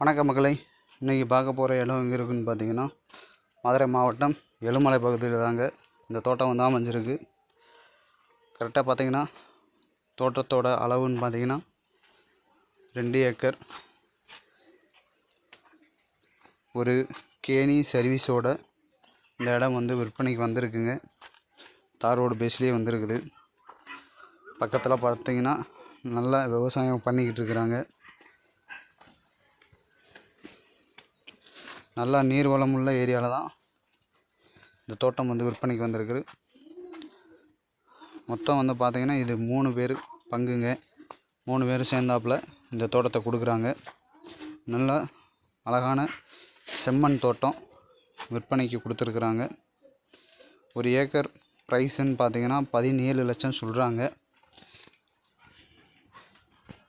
வணக்கம் மக்களை. இன்றைக்கி பார்க்க போகிற இடம் எங்கே இருக்குன்னு பார்த்தீங்கன்னா மதுரை மாவட்டம் எழுமலை பகுதியில் தாங்க இந்த தோட்டம் வந்து அமைஞ்சிருக்கு. கரெக்டாக பார்த்தீங்கன்னா தோட்டத்தோட அளவுன்னு பார்த்தீங்கன்னா ரெண்டு ஏக்கர். ஒரு கேணி சர்வீஸோட இந்த இடம் வந்து விற்பனைக்கு வந்திருக்குங்க. தார் ரோடு பேஸ்லேயே வந்திருக்குது. பக்கத்தில் பார்த்தீங்கன்னா நல்லா விவசாயம் பண்ணிக்கிட்டு இருக்கிறாங்க. நல்லா நீர் வளமுள்ள ஏரியாவில் தான் இந்த தோட்டம் வந்து விற்பனைக்கு வந்திருக்குது. மொத்தம் வந்து பார்த்திங்கன்னா இது மூணு பேர் பங்குங்க. மூணு பேர் சேர்ந்தாப்புல இந்த தோட்டத்தை கொடுக்குறாங்க. நல்லா அழகான செம்மண் தோட்டம் விற்பனைக்கு கொடுத்துருக்குறாங்க. ஒரு ஏக்கர் ப்ரைஸுன்னு பார்த்தீங்கன்னா பதினேழு லட்சம் சொல்கிறாங்க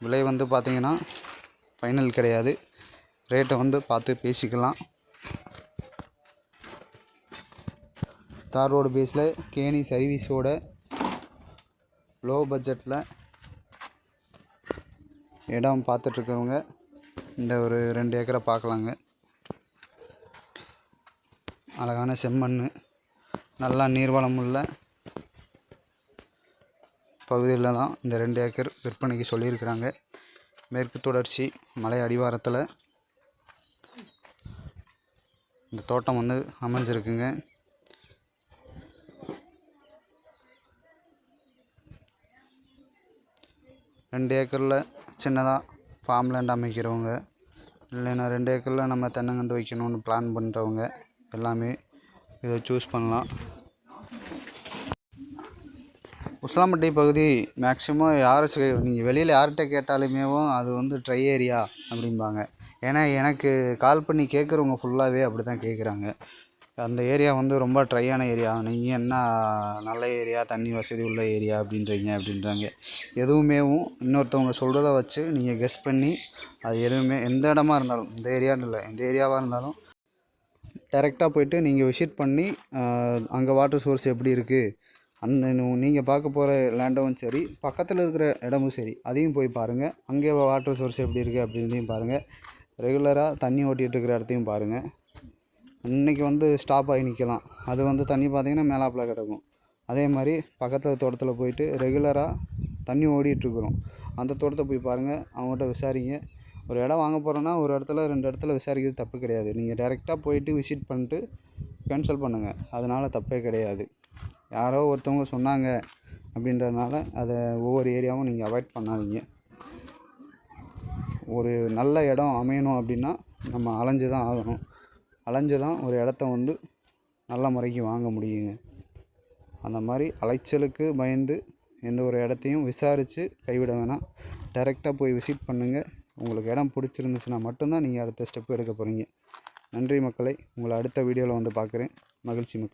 விலை வந்து பார்த்திங்கன்னா ஃபைனல் கிடையாது. ரேட்டை வந்து பார்த்து பேசிக்கலாம். தார் ரோடு பேஸில் கேணி சர்வீஸோட லோ பட்ஜெட்டில் இடம் பார்த்துட்ருக்கவங்க இந்த ஒரு ரெண்டு ஏக்கரை பார்க்கலாங்க. அழகான செம்மண் நல்லா நீர்வளம் உள்ள பகுதியில் தான் இந்த ரெண்டு ஏக்கர் விற்பனைக்கு சொல்லியிருக்கிறாங்க. மேற்கு தொடர்ச்சி மலை அடிவாரத்தில் இந்த தோட்டம் வந்து அமைஞ்சிருக்குங்க. ரெண்டு ஏக்கரில் சின்னதாக ஃபார்ம் லேண்ட் அமைக்கிறவங்க. இல்லைன்னா ரெண்டு ஏக்கரில் நம்ம தென்னங்கன்று வைக்கணும்னு பிளான் பண்ணுறவங்க எல்லாமே இதை சூஸ் பண்ணலாம். உஸ்லாம்பட்டி பகுதி மேக்ஸிமம் யார் நீங்கள் வெளியில் யார்கிட்ட கேட்டாலுமேவும் அது வந்து ட்ரை ஏரியா அப்படிம்பாங்க. ஏன்னா எனக்கு கால் பண்ணி கேட்குறவங்க ஃபுல்லாகவே அப்படி தான் கேட்குறாங்க அந்த ஏரியா வந்து ரொம்ப ட்ரையான ஏரியா. நீங்கள் என்ன நல்ல ஏரியா தண்ணி வசதி உள்ள ஏரியா அப்படின்றீங்க அப்படின்றாங்க. எதுவுமேவும் இன்னொருத்தவங்க சொல்கிறத வச்சு நீங்கள் கெஸ் பண்ணி அது எதுவுமே எந்த இடமா இருந்தாலும் இந்த ஏரியான்னு இல்லை எந்த ஏரியாவாக இருந்தாலும் டேரெக்டாக போயிட்டு நீங்கள் விசிட் பண்ணி அங்கே வாட்டர் சோர்ஸ் எப்படி இருக்குது அந்த நீங்கள் பார்க்க போகிற லேண்டும் சரி பக்கத்தில் இருக்கிற இடமும் சரி அதையும் போய் பாருங்கள் அங்கே வாட்டர் சோர்ஸ் எப்படி இருக்குது அப்படின்றதையும் பாருங்கள் ரெகுலராக தண்ணி ஓட்டிகிட்டு இருக்கிற இடத்தையும் பாருங்கள் இன்றைக்கி வந்து ஸ்டாப் ஆகி நிற்கலாம். அது வந்து தண்ணி பார்த்திங்கன்னா மேலாப்பில் கிடக்கும். அதே மாதிரி பக்கத்தில் தோட்டத்தில் போயிட்டு ரெகுலராக தண்ணி ஓடிட்டுருக்குறோம். அந்த தோட்டத்தை போய் பாருங்கள் அவங்ககிட்ட விசாரிங்க. ஒரு இடம் வாங்க போகிறோன்னா ஒரு இடத்துல ரெண்டு இடத்துல விசாரிக்கிறது தப்பு கிடையாது. நீங்கள் டேரெக்டாக போயிட்டு விசிட் பண்ணிட்டு கேன்சல் பண்ணுங்கள் அதனால் தப்பே கிடையாது. யாரோ ஒருத்தவங்க சொன்னாங்க அப்படின்றதுனால அதை ஒவ்வொரு ஏரியாவும் நீங்கள் அவாய்ட் பண்ணாதீங்க. ஒரு நல்ல இடம் அமையணும் அப்படின்னா நம்ம அலைஞ்சு தான் ஆகணும். அலைஞ்சு தான் ஒரு இடத்த வந்து நல்ல முறைக்கு வாங்க முடியுங்க. அந்த மாதிரி அலைச்சலுக்கு பயந்து எந்த ஒரு இடத்தையும் விசாரித்து கைவிட வேணாம். டைரெக்டாக போய் விசிட் பண்ணுங்கள் உங்களுக்கு இடம் பிடிச்சிருந்துச்சுன்னா மட்டும்தான் நீங்கள் அடுத்த ஸ்டெப் எடுக்க போகிறீங்க நன்றி மக்களை. உங்களை அடுத்த வீடியோவில் வந்து பார்க்குறேன். மகிழ்ச்சி மக்கள்.